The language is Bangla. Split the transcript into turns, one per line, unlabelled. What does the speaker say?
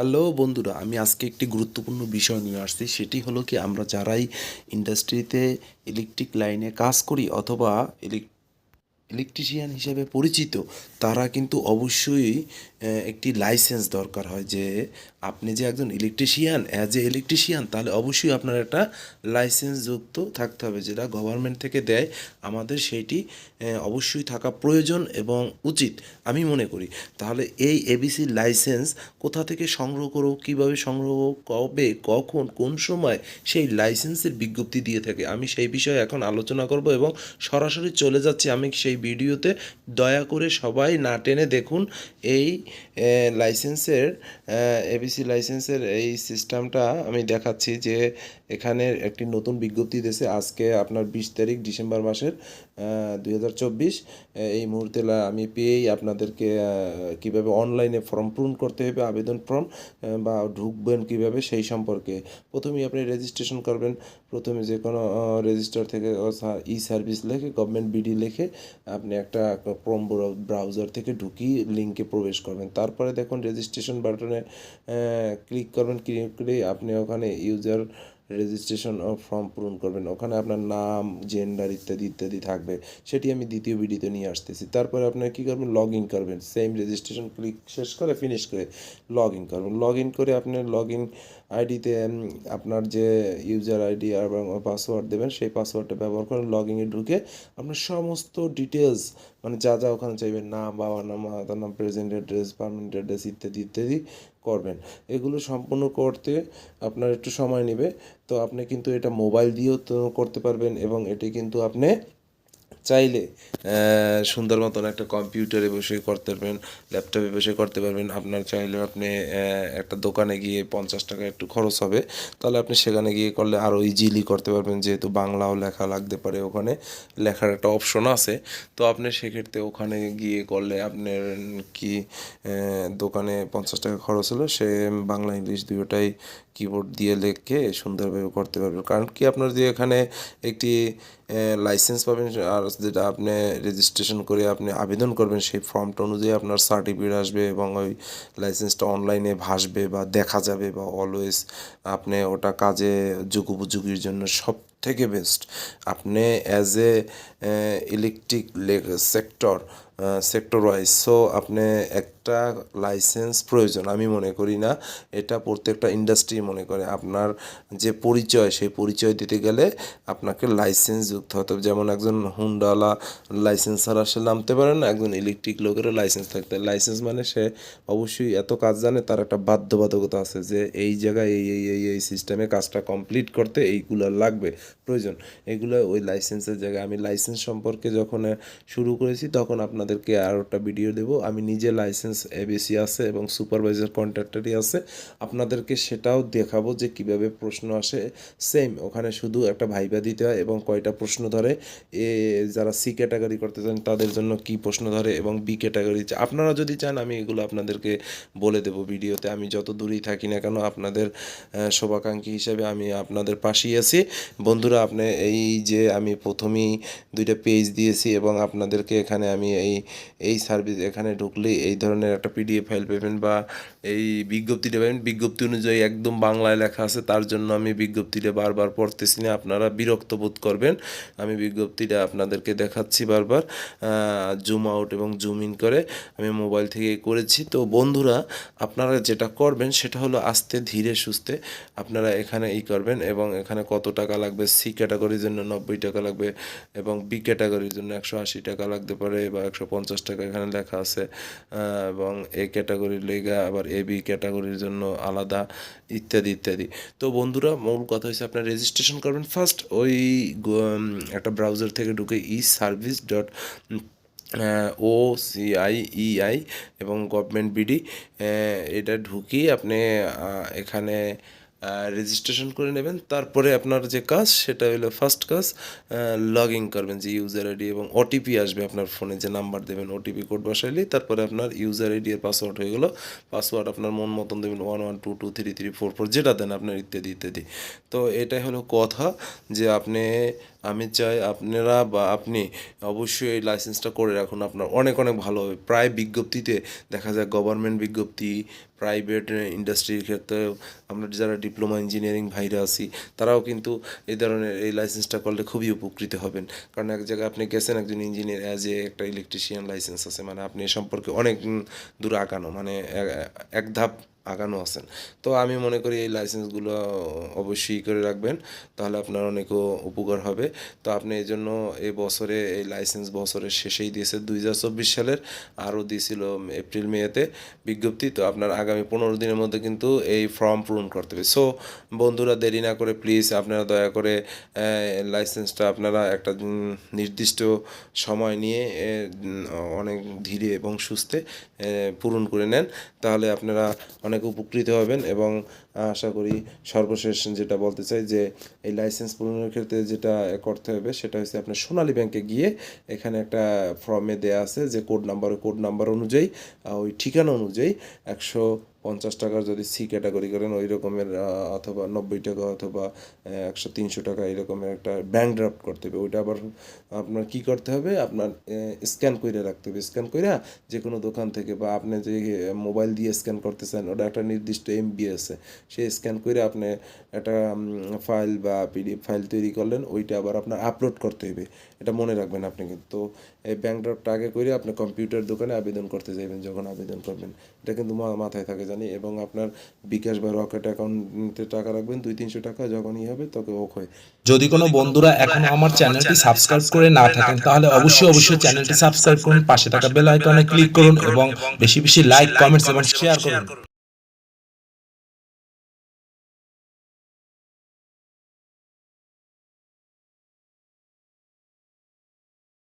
হ্যালো বন্ধুরা, আমি আজকে একটি গুরুত্বপূর্ণ বিষয় নিয়ে আসছি। সেটি হলো কি, আমরা যারাই ইন্ডাস্ট্রিতে ইলেকট্রিক লাইনে কাজ করি অথবা ইলেক ইলেকট্রিশিয়ান হিসেবে পরিচিত, তারা কিন্তু অবশ্যই একটি লাইসেন্স দরকার হয় যে আপনি যে একজন ইলেকট্রিশিয়ান অ্যাজ এ ইলেকট্রিশিয়ান তাহলে অবশ্যই আপনার একটা লাইসেন্স যুক্ত থাকতে হবে, যেটা গভর্নমেন্ট থেকে দেয়। আমাদের সেইটি অবশ্যই থাকা প্রয়োজন এবং উচিত, আমি মনে করি। তাহলে এই এবিসি লাইসেন্স কোথা থেকে সংগ্রহ করো কীভাবে সংগ্রহ কবে, কখন, কোন সময়, সেই লাইসেন্সের বিজ্ঞপ্তি দিয়ে থাকে। আমি সেই বিষয়ে এখন আলোচনা করব এবং সরাসরি চলে যাচ্ছি। আমি সেই ভিডিওতে, দয়া করে সবাই না টেনে দেখুন, এই লাইসেন্সের এবিসি লাইসেন্সের এই সিস্টেমটা আমি দেখাচ্ছি যে এখানে একটি নতুন বিজ্ঞপ্তি দিয়েছে আজকে আপনার বিশ তারিখ ডিসেম্বর মাসের দুই হাজার চব্বিশ। এই মুহূর্তে আমি পেয়েই আপনাদেরকে কীভাবে অনলাইনে ফর্ম পূরণ করতে হবে, আবেদন ফর্ম বা ঢুকবেন কীভাবে সেই সম্পর্কে। প্রথমেই আপনি রেজিস্ট্রেশন করবেন। প্রথমে যে কোনো রেজিস্টার থেকে ই সার্ভিস লেখে গভর্নমেন্ট বিডি লেখে আপনি একটা ক্রোম ব্রাউজার থেকে ঢুকিয়ে লিঙ্কে প্রবেশ করবেন। তারপরে দেখুন রেজিস্ট্রেশন বাটনে ক্লিক করবেন ক্লিক করে আপনি ওখানে ইউজার রেজিস্ট্রেশন ফর্ম পূরণ করবেন। ওখানে আপনার নাম জেন্ডার ইত্যাদি ইত্যাদি থাকবে। সেটি আমি দ্বিতীয় ভিডিওতে নিয়ে আসতেছি। তারপরে আপনার কী করবেন? লগ ইন করবেন। সেম রেজিস্ট্রেশন ক্লিক শেষ করে ফিনিশ করে লগ ইন করবেন। লগ ইন করে আপনি লগ ইন আইডিতে আপনার যে ইউজার আইডি এবং পাসওয়ার্ড দেবেন, সেই পাসওয়ার্ডটা ব্যবহার করে লগ ইনে ঢুকে আপনার সমস্ত ডিটেলস মানে যা যা ওখানে চাইবেন, নাম, বাবার নাম, মাতার নাম প্রেজেন্ট অ্যাড্রেস পারমানেন্ট অ্যাড্রেস ইত্যাদি ইত্যাদি করবেন। এগুলো সম্পূর্ণ করতে আপনার একটু সময় নেবে। তো আপনি কিন্তু এটা মোবাইল দিয়েও করতে পারবেন এবং এটি কিন্তু আপনি চাইলে সুন্দর মতন একটা কম্পিউটারে বসে করতে পারবেন ল্যাপটপে বসে করতে পারবেন। আপনার চাইলে আপনি একটা দোকানে গিয়ে পঞ্চাশ টাকা একটু খরচ হবে। তাহলে আপনি সেখানে গিয়ে করলে আরও ইজিলি করতে পারবেন, যেহেতু বাংলাও লেখা লাগতে পারে ওখানে। লেখার একটা অপশন আছে। তো আপনি সেক্ষেত্রে ওখানে গিয়ে করলে আপনার কি দোকানে পঞ্চাশ টাকা খরচ হলো সে বাংলা, ইংলিশ দুটোটাই কিবোর্ড দিয়ে লিখে সুন্দরভাবে করতে পারবেন। কারণ কি আপনার যে এখানে একটি লাইসেন্স পাবেন আর যেটা আপনি রেজিস্ট্রেশন করে আপনি আবেদন করবেন, সেই ফর্মটা অনুযায়ী আপনার সার্টিফিকেট আসবে এবং ওই লাইসেন্সটা অনলাইনে ভাসবে বা দেখা যাবে বা অলওয়েজ আপনি ওটা কাজে যুগোপযোগীর জন্য সব থেকে বেস্ট আপনি as a electric sector sector wise so আপনি একটা লাইসেন্স প্রয়োজন, আমি মনে করি না। এটা প্রত্যেকটা ইন্ডাস্ট্রি মনে করে। আপনার যে পরিচয়, সেই পরিচয় দিতে গেলে আপনাকে লাইসেন্স যুক্ত হতে হবে। যেমন একজন হুন্ডাওয়ালা লাইসেন্স ছাড়া সে নামতে পারে না, একজন ইলেকট্রিক লোকেরও লাইসেন্স থাকতে লাইসেন্স মানে সে অবশ্যই এত কাজ জানে, তার একটা বাধ্যবাধকতা আছে যে এই জায়গায় এই এই এই এই সিস্টেমে কাজটা কমপ্লিট করতে এইগুলো লাগবে, প্রয়োজন। এগুলো ওই লাইসেন্সের জায়গায়। আমি লাইসেন্স সম্পর্কে যখন শুরু করেছি, তখন আপনাদেরকে আরও একটা ভিডিও দেবো। আমি নিজে লাইসেন্স এবিসি আছে এবং সুপারভাইজার কন্ট্রাক্টরই আছে। আপনাদেরকে সেটাও দেখাবো যে কীভাবে প্রশ্ন আসে। সেম ওখানে শুধু একটা ভাইবা দিতে হয় এবং কয়টা প্রশ্ন ধরে। এ, যারা সি ক্যাটাগরি করতে চান, তাদের জন্য কি প্রশ্ন ধরে এবং বি ক্যাটাগরি আপনারা যদি চান, আমি এগুলো আপনাদেরকে বলে দেবো ভিডিওতে। আমি যত দূরেই থাকি না কেন, আপনাদের শুভাকাঙ্ক্ষী হিসেবে আমি আপনাদের পাশেই আছি। বন্ধুরা, আপনি এই যে আমি প্রথমেই দুইটা পেজ দিয়েছি এবং আপনাদেরকে এখানে আমি এই এই সার্ভিস এখানে ঢুকলেই এই ধরনের একটা পিডিএফ ফাইল পাবেন বা এই বিজ্ঞপ্তিটা পাবেন। বিজ্ঞপ্তি অনুযায়ী একদম বাংলায় লেখা আছে, তার জন্য আমি বিজ্ঞপ্তিটা বারবার পড়তেছি না, আপনারা বিরক্ত বোধ করবেন। আমি বিজ্ঞপ্তিটা আপনাদেরকে দেখাচ্ছি বারবার জুম আউট এবং জুম ইন করে। আমি মোবাইল থেকে করেছি। তো বন্ধুরা, আপনারা যেটা করবেন, সেটা হলো আস্তে ধীরে সুস্থে আপনারা এখানে ই করবেন এবং এখানে কত টাকা লাগবে সি ক্যাটাগরির জন্য নব্বই টাকা লাগবে এবং বি ক্যাটাগরির জন্য একশো আশি টাকা লাগতে পারে বা একশো পঞ্চাশ টাকা এখানে লেখা আছে এবং এ ক্যাটাগরির লেগা, আবার এ, বি ক্যাটাগরির জন্য আলাদা, ইত্যাদি ইত্যাদি। তো বন্ধুরা, মূল কথা হচ্ছে আপনার রেজিস্ট্রেশন করবেন ফার্স্ট ওই একটা ব্রাউজার থেকে ঢুকে e service dot O C I E I এবং গভর্নমেন্ট বিডি এটা ঢুকিয়ে আপনি এখানে রেজিস্ট্রেশন করে নেবেন। তারপরে আপনার যে কাজ, সেটা হলো ফার্স্ট কাজ লগ ইন করবেন যে ইউজার আইডি এবং ওটিপি আসবে আপনার ফোনে যে নাম্বার দেবেন ওটিপি কোড বসাইলে তারপরে আপনার ইউজার আইডি এর পাসওয়ার্ড হয়ে গেলো। পাসওয়ার্ড আপনার মন মতন দেবেন one one two two three three four four যেটা দেন আপনার ইত্যাদি ইত্যাদি। তো এটাই হলো কথা যে আপনি আমি চাই আপনারা বা আপনি অবশ্যই এই লাইসেন্সটা করে রাখুন। আপনার অনেক অনেক ভালো হবে। প্রায় বিজ্ঞপ্তিতে দেখা যায় গভর্নমেন্ট বিজ্ঞপ্তি প্রাইভেট ইন্ডাস্ট্রির ক্ষেত্রেও আমরা যারা ডিপ্লোমা ইঞ্জিনিয়ারিং ভাইরা আছি, তারাও কিন্তু এই ধরনের এই লাইসেন্সটা করলে খুবই উপকৃত হবেন। কারণ এক জায়গায় আপনি গেছেন, একজন ইঞ্জিনিয়ার অ্যাজ এ একটা ইলেকট্রিশিয়ান লাইসেন্স আছে। মানে আপনি এ সম্পর্কে অনেক দূর আগানো। মানে এক ধাপ আগানো আছেন। তো আমি মনে করি এই লাইসেন্সগুলো অবশ্যই করে রাখবেন, তাহলে আপনার অনেকও উপকার হবে। তো আপনি এই জন্য এই বছরে, এই লাইসেন্স বছরের শেষেই দিয়েছে দুই হাজার চব্বিশ সালের, আরও দিয়েছিল এপ্রিল, মেতে বিজ্ঞপ্তি। তো আপনার আগামী পনেরো দিনের মধ্যে কিন্তু এই ফর্ম পূরণ করতে হবে। সো বন্ধুরা দেরি না করে প্লিজ আপনারা দয়া করে লাইসেন্সটা আপনারা একটা নির্দিষ্ট সময় নিয়ে অনেক ধীরে এবং সুস্থে পূরণ করে নেন। তাহলে আপনারা অনেক উপকৃত হবেন এবং আশা করি সর্বশেষ যেটা বলতে চাই যে এই লাইসেন্স পূরণের ক্ষেত্রে যেটা করতে হবে সেটা হচ্ছে আপনার সোনালী ব্যাংকে গিয়ে এখানে একটা ফর্মে দেওয়া আছে যে কোড নাম্বার কোড নাম্বার অনুযায়ী ওই ঠিকানা অনুযায়ী একশো পঞ্চাশ টাকার যদি সি ক্যাটাগরি করেন, ওই রকমের অথবা নব্বই টাকা অথবা একশো তিনশো টাকা এরকমের একটা ব্যাংক ড্রাফট করতে হবে। ওইটা আবার আপনার কি করতে হবে? আপনার স্ক্যান করে রাখতে হবে। স্ক্যান করে যে কোনো দোকান থেকে বা আপনি যে মোবাইল দিয়ে স্ক্যান করতেছেন, ওটা একটা নির্দিষ্ট এমবি আছে। সেই স্ক্যান করে আপনি একটা ফাইল বা পিডিএফ ফাইল তৈরি করলেন, ওইটা আবার আপনার আপলোড করতে হবে। এটা মনে রাখবেন আপনি কিন্তু। তো এই ব্যাংক ড্রাফটটা আগে করে আপনি কম্পিউটার দোকানে আবেদন করতে যাবেন যখন আবেদন করবেন। এটা কিন্তু মাথায় থাকে জানি এবং আপনার বিকাশ বা রকেট অ্যাকাউন্টে টাকা রাখবেন দুই তিনশো টাকা যখনই হবে তখন ওক হয়।
যদি কোনো বন্ধুরা এখন আমার চ্যানেলটি সাবস্ক্রাইব করে না থাকেন তাহলে অবশ্যই অবশ্যই চ্যানেলটি সাবস্ক্রাইব করুন পাশে থাকা বেল আইকনে ক্লিক করুন এবং বেশি বেশি লাইক কমেন্টস এবং শেয়ার করুন।